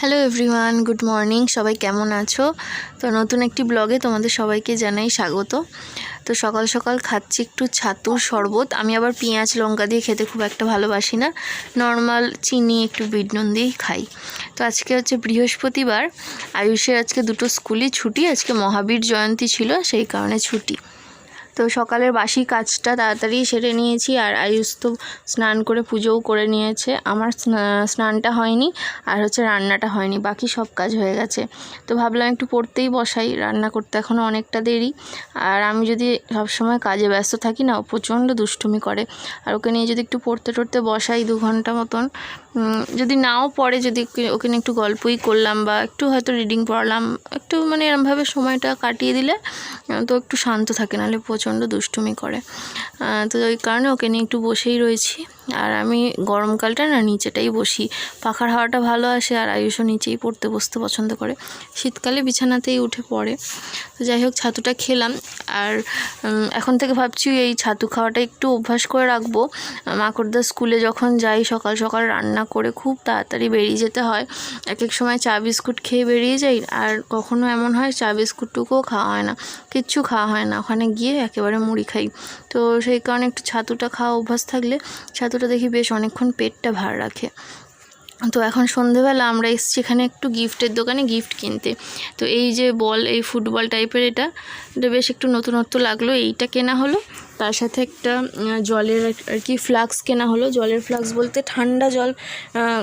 Hello everyone good morning সবাই কেমন আছো? তো নতুন একটি ব্লগে তোমাদের সবাইকে জানাই স্বাগত। তো সকাল সকাল খাচ্ছি একটু ছাতুর শরবত। আমি আবার পেঁয়াজ, লঙ্কা দিয়ে খেতে খুব একটা ভালোবাসি না। নর্মাল চিনি, একটু বিট নুন দিয়েই খাই। তো আজকে হচ্ছে বৃহস্পতিবার। আয়ুষের আজকে দুটো স্কুলই ছুটি। আজকে মহাবীর জয়ন্তী ছিল, সেই কারণে ছুটি। তো সকালের বাসি কাজটা তাড়াতাড়ি সেরে নিয়েছি আর আয়ুষ তো স্নান করে পুজোও করে নিয়েছে। আমার স্না- স্নানটা হয়নি আর হচ্ছে রান্নাটা হয়নি, বাকি সব কাজ হয়ে গেছে। তো ভাবলাম একটু পড়তেই বসাই, রান্না করতে এখনও অনেকটা দেরি। আর আমি যদি সবসময় কাজে ব্যস্ত থাকি না প্রচণ্ড দুষ্টুমি করে। আর ওকে নিয়ে যদি একটু পড়তে টড়তে বসাই দু ঘণ্টা মতন যদি নাও পড়ে, যদি ওকে নিয়ে একটু গল্পই করলাম বা একটু হয়তো রিডিং পড়ালাম, একটু মানে এরমভাবে সময়টা কাটিয়ে দিলে, তো একটু শান্ত থাকে, নাহলে প্রচণ্ড দুষ্টুমি করে। তো ওই কারণে ওকে নিয়ে একটু বসেই রয়েছি। আর আমি গরমকালটা না নিচেটাই বসি। পাখার হাওয়াটা ভালো আসে আর আয়ুষও নিচেই পড়তে বসতে পছন্দ করে। শীতকালে বিছানাতেই উঠে পড়ে। তো যাই হোক, ছাতুটা খেলাম। আর এখন থেকে ভাবছি এই ছাতু খাওয়াটা একটু অভ্যাস করে রাখব। মাকড়দা স্কুলে যখন যাই, সকাল সকাল রান্না করে খুব তাড়াতাড়ি বেরিয়ে যেতে হয়। এক এক সময় চা বিস্কুট খেয়ে বেরিয়ে যাই। আর কখনো এমন হয় চা বিস্কুটটুকুও খাওয়া হয় না। কিচ্ছু খাওয়া হয় না। ওখানে গিয়ে একেবারে মুড়ি খাই। তো সেই কারণে একটু ছাতুটা খাওয়া অভ্যাস থাকলে ছাতুটা দেখি বেশ অনেকক্ষণ পেটটা ভার রাখে। তো এখন সন্ধেবেলা আমরা এসছি এখানে একটু গিফটের দোকানে গিফট কিনতে। তো এই যে বল, এই ফুটবল টাইপের এটা এটা বেশ একটু নতুনত্ব লাগল। এইটা কেনা হলো। তার সাথে একটা জলের আর- কি ফ্লাক্স কেনা হলো। জলের ফ্লাক্স বলতে ঠান্ডা জল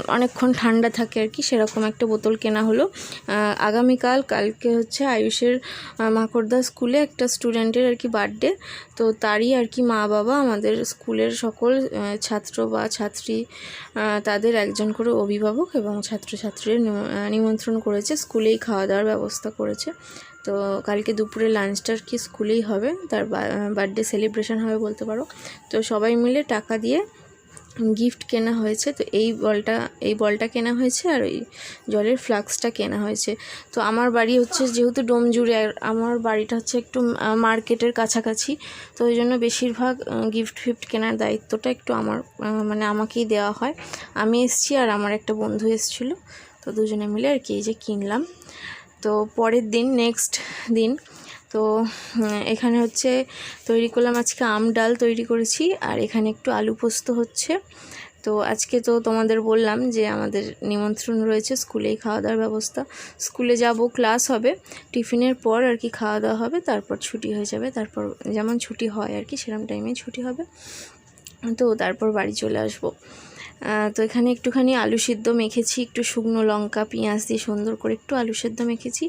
অনেকক্ষণ ঠান্ডা থাকে আর কি, সেরকম একটা বোতল কেনা হলো। আগামীকাল, কালকে হচ্ছে আয়ুষের মাকড়দা স্কুলে একটা স্টুডেন্টের আর কি বার্থডে তো তারই আর কি মা বাবা আমাদের স্কুলের সকল ছাত্র বা ছাত্রী তাদের একজন করে অভিভাবক এবং ছাত্রছাত্রীর নিম- নিমন্ত্রণ করেছে। স্কুলেই খাওয়া দাওয়ার ব্যবস্থা করেছে। তো কালকে দুপুরে লাঞ্চটার কি স্কুলেই হবে, তার বার্থডে সেলিব্রেশন হবে বলতে পারো। তো সবাই মিলে টাকা দিয়ে গিফট কেনা হয়েছে, তো এই বলটা এই বলটা কেনা হয়েছে আর ওই জলের ফ্লাক্সটা কেনা হয়েছে। তো আমার বাড়ি হচ্ছে যেহেতু ডোমজুড়ে, আর আমার বাড়িটা হচ্ছে একটু মার্কেটের কাছাকাছি, তো ওই জন্য বেশিরভাগ গিফট ফিফট কেনার দায়িত্বটা একটু আমার মানে আমাকেই দেওয়া হয়। আমি এসছি আর আমার একটা বন্ধু এসেছিল, তো দুজনে মিলে আর কি এই যে কিনলাম। তো পরের দিন নেক্সট দিন, তো এখানে হচ্ছে তৈরি করলাম, আজকে আম ডাল তৈরি করেছি, আর এখানে একটু আলু পোস্ত হচ্ছে। তো আজকে তো তোমাদের বললাম যে আমাদের নিমন্ত্রণ রয়েছে স্কুলেই খাওয়া দাওয়ার ব্যবস্থা। স্কুলে যাব, ক্লাস হবে, টিফিনের পর আর কি খাওয়া দাওয়া হবে, তারপর ছুটি হয়ে যাবে, তারপর যেমন ছুটি হয় আর কি সেরকম টাইমে ছুটি হবে। তো তারপর বাড়ি চলে আসব। তো এখানে একটুখানি আলু সিদ্ধ মেখেছি, একটু শুকনো লঙ্কা, পেঁয়াজ দিয়ে সুন্দর করে একটু আলু সিদ্ধ মেখেছি।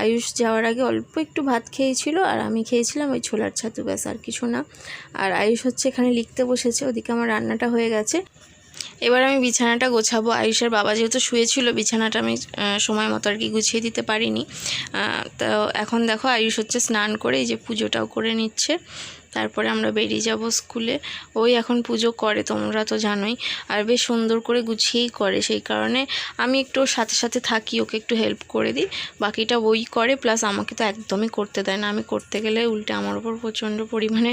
আয়ুষ যাওয়ার আগে অল্প একটু ভাত খেয়েছিল আর আমি খেয়েছিলাম ওই ছোলার ছাতু, ব্যাস আর কিছু না। আর আয়ুষ হচ্ছে এখানে লিখতে বসেছে, ওদিকে আমার রান্নাটা হয়ে গেছে। এবার আমি বিছানাটা গোছাবো। আয়ুষের বাবা যেহেতু শুয়েছিল, বিছানাটা আমি সময় মতো আর কি গুছিয়ে দিতে পারিনি। তো এখন দেখো আয়ুষ হচ্ছে স্নান করে এই যে পুজোটাও করে নিচ্ছে। তারপরে আমরা বেরিয়ে যাব স্কুলে। ওই এখন পুজো করে, তোমরা তো জানোই। আর বেশ সুন্দর করে গুছিয়েই করে, সেই কারণে আমি একটু সাথে সাথে থাকি, ওকে একটু হেল্প করে দিই। বাকিটা ওই করে প্লাস আমাকে তো একদমই করতে দেয় না। আমি করতে গেলে উল্টে আমার ওপর প্রচণ্ড পরিমাণে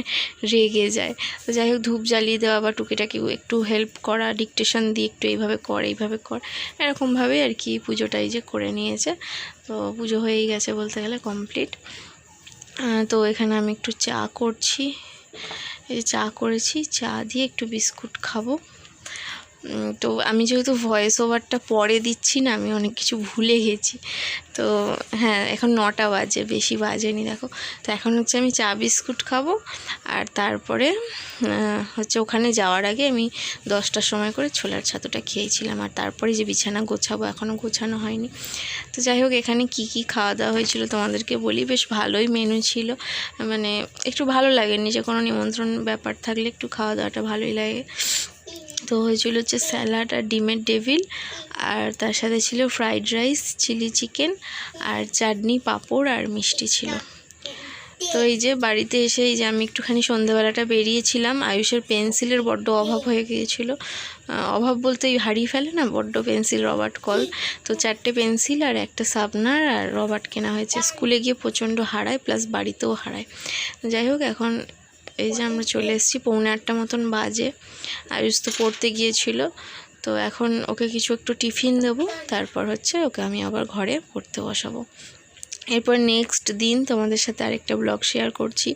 রেগে যায়। তো যাই হোক, ধূপ জ্বালিয়ে দেওয়া বা টুকিটাকি একটু হেল্প করা ডিকটেশন দিয়ে একটু এইভাবে কর এইভাবে কর। এরকমভাবেই আর কি পুজোটাই যে করে নিয়েছে। তো পুজো হয়েই গেছে বলতে গেলে কমপ্লিট তো এখানে আমি একটু চা করছি। এই চা করেছি চা দিয়ে একটু বিস্কুট খাব। তো আমি যেহেতু ভয়েস ওভারটা পরে দিচ্ছি না, আমি অনেক কিছু ভুলে গেছি। তো হ্যাঁ এখন নটা বাজে, বেশি বাজেনি, দেখো। তো এখন হচ্ছে আমি চা বিস্কুট খাব, আর তারপরে হচ্ছে ওখানে যাওয়ার আগে আমি দশটার সময় করে ছোলার ছাতুটা খেয়েছিলাম, আর তারপরে যে বিছানা গোছাবো এখনও গোছানো হয়নি। তো যাই হোক, এখানে কি কি খাওয়া দাওয়া হয়েছিল তোমাদেরকে বলি, বেশ ভালোই মেনু ছিল। মানে একটু ভালো লাগে, নিজে কোনো নিমন্ত্রণ ব্যাপার থাকলে একটু খাওয়া দাওয়াটা ভালোই লাগে। তো হয়েছিল হচ্ছে স্যালাড আর ডিমের ডেভিল আর তার সাথে ছিল ফ্রাইড রাইস, চিলি চিকেন, আর চাটনি, পাঁপড় আর মিষ্টি ছিল। তো এই যে বাড়িতে এসে এই যে আমি একটুখানি সন্ধ্যাবেলাটা বেরিয়েছিলাম, আয়ুষের পেন্সিলের বড্ড অভাব হয়ে গিয়েছিল। অভাব বলতে ওই হারিয়ে ফেলে না, বড্ড পেন্সিল, রবার্ট কল। তো চারটে পেন্সিল আর একটা সাবনার আর রবার্ট কেনা হয়েছে। স্কুলে গিয়ে প্রচণ্ড হারায়, প্লাস বাড়িতেও হারায়। যাই হোক, এখন এই যে আমরা চলে এসেছি, পৌনে আটটা মতন বাজে। আয়ুষ তো পড়তে গিয়েছিল। তো এখন ওকে কিছু একটু টিফিন দেবো, তারপর হচ্ছে ওকে আমি আবার ঘরে পড়তে বসাবো। এরপর নেক্সট দিন তোমাদের সাথে আরেকটা ব্লগ শেয়ার করছি।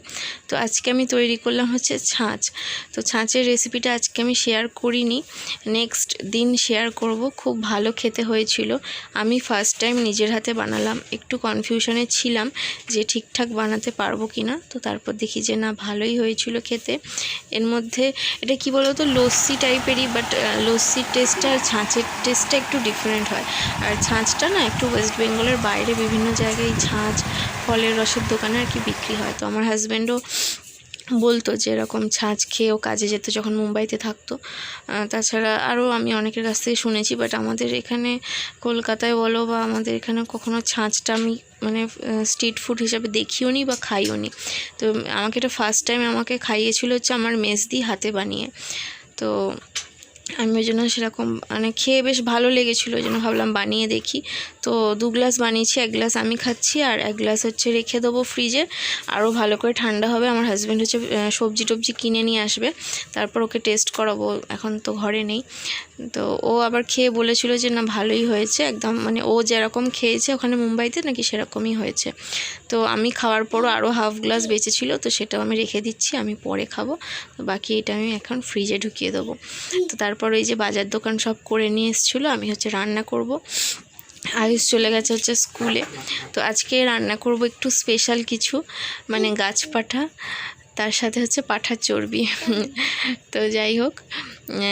তো আজকে আমি তৈরি করলাম হচ্ছে ছাঁচ। তো ছাঁচের রেসিপিটা আজকে আমি শেয়ার করিনি। নেক্সট দিন শেয়ার করব। খুব ভালো খেতে হয়েছিল। আমি ফার্স্ট টাইম নিজের হাতে বানালাম। একটু কনফিউশনে ছিলাম যে ঠিকঠাক বানাতে পারব কি না তো তারপর দেখি যে না, ভালোই হয়েছিল খেতে। এর মধ্যে এটা কি বলো তো লস্যি টাইপেরই বাট লস্যির টেস্টটা আর ছাঁচের টেস্টটা একটু ডিফারেন্ট হয়। আর ছাঁচটা না একটু ওয়েস্ট বেঙ্গলের বাইরে বিভিন্ন জায়গায় ছাঁচ, ফলের রসের দোকানে আর কি বিক্রি হয়। তো আমার হাজব্যান্ডও বলতো যে এরকম ছাঁচ খেয়ে ও কাজে যেত যখন মুম্বাইতে থাকতো। তাছাড়া আরও আমি অনেকের কাছ থেকে শুনেছি বাট আমাদের এখানে কলকাতায় বলো বা আমাদের এখানে কখনো ছাঁচটা আমি মানে স্ট্রিট ফুড হিসাবে দেখিও নি বা খাইও নি। তো আমাকে এটা ফার্স্ট টাইম আমাকে খাইয়েছিল হচ্ছে আমার মেসদি হাতে বানিয়ে। তো আমি ওই জন্য সেরকম মানে খেয়ে বেশ ভালো লেগেছিলো, ওই জন্য ভাবলাম বানিয়ে দেখি। তো দু গ্লাস বানিয়েছি, এক গ্লাস আমি খাচ্ছি, আর এক গ্লাস হচ্ছে রেখে দেবো ফ্রিজে আরও ভালো করে ঠান্ডা হবে, আমার হাজব্যান্ড হচ্ছে সবজি টবজি কিনে নিয়ে আসবে। তারপর ওকে টেস্ট করাবো, এখন তো ঘরে নেই। তো ও আবার খেয়ে বলেছিল যে, না, ভালোই হয়েছে। একদম মানে ও যেরকম খেয়েছে ওখানে মুম্বাইতে নাকি সেরকমই হয়েছে। তো আমি খাওয়ার পরও আরও হাফ গ্লাস বেঁচেছিলো, তো সেটাও আমি রেখে দিচ্ছি, আমি পরে খাব। তো বাকি এটা আমি এখন ফ্রিজে ঢুকিয়ে দেবো। তো তারপর ওই যে বাজার দোকান সব করে নিয়ে এসেছিল, আমি হচ্ছে রান্না করব। আয়ুষ চলে গেছে হচ্ছে স্কুলে। তো আজকে রান্না করব একটু স্পেশাল কিছু মানে গাছ পাঠা। তার সাথে হচ্ছে পাঠার চর্বি। তো যাই হোক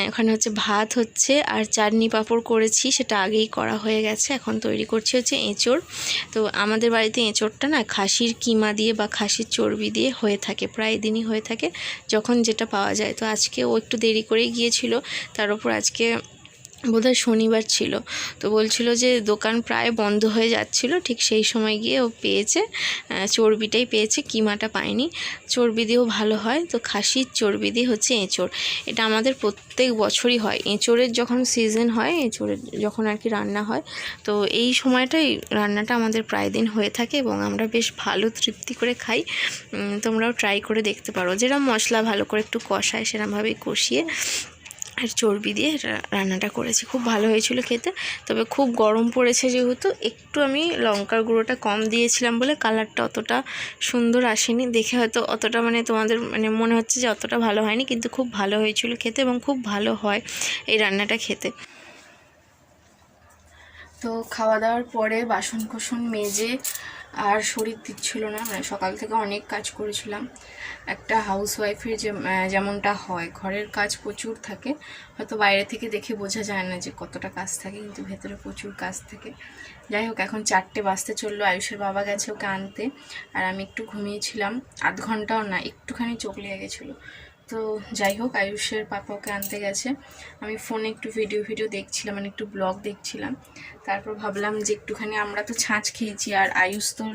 ওখানে হচ্ছে ভাত হচ্ছে আর চাটনি পাঁপড় করেছি, সেটা আগেই করা হয়ে গেছে। এখন তৈরি করছি হচ্ছে এঁচড়। তো আমাদের বাড়িতে এঁচড়টা না খাসির কিমা দিয়ে বা খাসির চর্বি দিয়ে হয়ে থাকে, প্রায় দিনই হয়ে থাকে, যখন যেটা পাওয়া যায়। তো আজকে ও একটু দেরি করেই গিয়েছিল, তার উপর আজকে বোধহয় শনিবার ছিল। তো বলছিল যে দোকান প্রায় বন্ধ হয়ে যাচ্ছিল, ঠিক সেই সময় গিয়ে ও পেয়েছে চর্বিটাই পেয়েছে, কিমাটা পায়নি। চর্বি দিয়েও ভালো হয়, তো খাসির চর্বি দিয়ে হচ্ছে এঁচড়। এটা আমাদের প্রত্যেক বছরই হয়। এঁচড়ের যখন সিজন হয়, এঁচড়ের যখন আর কি রান্না হয়, তো এই সময়টাই রান্নাটা আমাদের প্রায় দিন হয়ে থাকে এবং আমরা বেশ ভালো তৃপ্তি করে খাই। তোমরাও ট্রাই করে দেখতে পারো। যেরকম মশলা ভালো করে একটু কষায় সেরকমভাবেই কষিয়ে আর চর্বি দিয়ে রান্নাটা করেছি। খুব ভালো হয়েছিল খেতে। তবে খুব গরম পড়েছে যেহেতু, একটু আমি লঙ্কার গুঁড়োটা কম দিয়েছিলাম বলে কালারটা অতটা সুন্দর আসেনি। দেখে হয়তো অতটা মানে তোমাদের মানে মনে হচ্ছে যে অতটা ভালো হয়নি, কিন্তু খুব ভালো হয়েছিল খেতে এবং খুব ভালো হয় এই রান্নাটা খেতে। তো খাওয়া দাওয়ার পরে বাসন কোসন মেজে আর শরীর দিচ্ছিল না। মানে সকাল থেকে অনেক কাজ করেছিলাম। একটা হাউস ওয়াইফের যে যেমনটা হয়, ঘরের কাজ প্রচুর থাকে। হয়তো বাইরে থেকে দেখে বোঝা যায় না যে কতটা কাজ থাকে, কিন্তু ভেতরে প্রচুর কাজ থাকে। যাই হোক, এখন চারটে বাজতে চলল, আয়ুষের বাবা গেছে ওকে আনতে। আর আমি একটু ঘুমিয়েছিলাম, আধ ঘন্টাও না, একটুখানি চোখ লেগে গেছিল। তো যাই হোক, আয়ুষের পাপা ওকে আনতে গেছে। আমি ফোনে একটু ভিডিও ভিডিও দেখছিলাম মানে একটু ব্লগ দেখছিলাম। তারপর ভাবলাম যে একটুখানি আমরা তো ছাঁচ খেয়েছি, আর আয়ুষ তো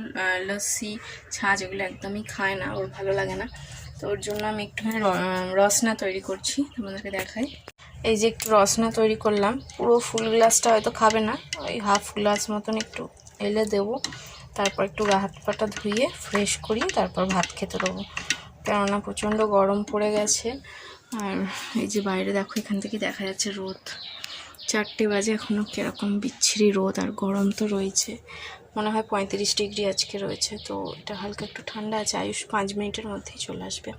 লস্যি, ছাঁচ এগুলো একদমই খায় না, ওর ভালো লাগে না। তো ওর জন্য আমি একটুখানি রসনা তৈরি করছি, তোমাদেরকে দেখাই। এই যে একটু রসনা তৈরি করলাম, পুরো ফুল গ্লাসটা হয়তো খাবে না, ওই হাফ গ্লাস মতন একটু এলে দেবো। তারপর একটু হাত পাটা ধুয়ে ফ্রেশ করি তারপর ভাত খেতে দেবো। কেননা প্রচণ্ড গরম পড়ে গেছে। আর এই যে বাইরে দেখো, এখান থেকে দেখা যাচ্ছে রোদ। চারটে বাজে এখনও কীরকম বিচ্ছিরি রোদ আর গরম তো রয়েছে। মনে হয় পঁয়ত্রিশ ডিগ্রি আজকে রয়েছে। তো এটা হালকা একটু ঠান্ডা আছে। আয়ুষ পাঁচ মিনিটের মধ্যেই চলে আসবে।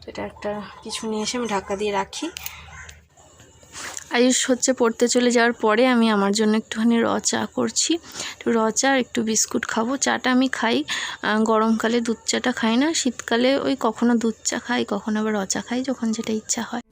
তো এটা একটা কিছু নিয়ে এসে আমি ঢাকা দিয়ে রাখি। আয়ুষ হচ্ছে পড়তে চলে যাওয়ার পরে আমি আমার জন্য একটুখানি র চা করছি। র চা একটু বিস্কুট খাব। চাটা আমি খাই গরমকালে দুধ চাটা খাই না, শীতকালে ওই কখনো দুধ চা খাই, কখনো আবার র চা খাই যখন যেটা ইচ্ছা হয়।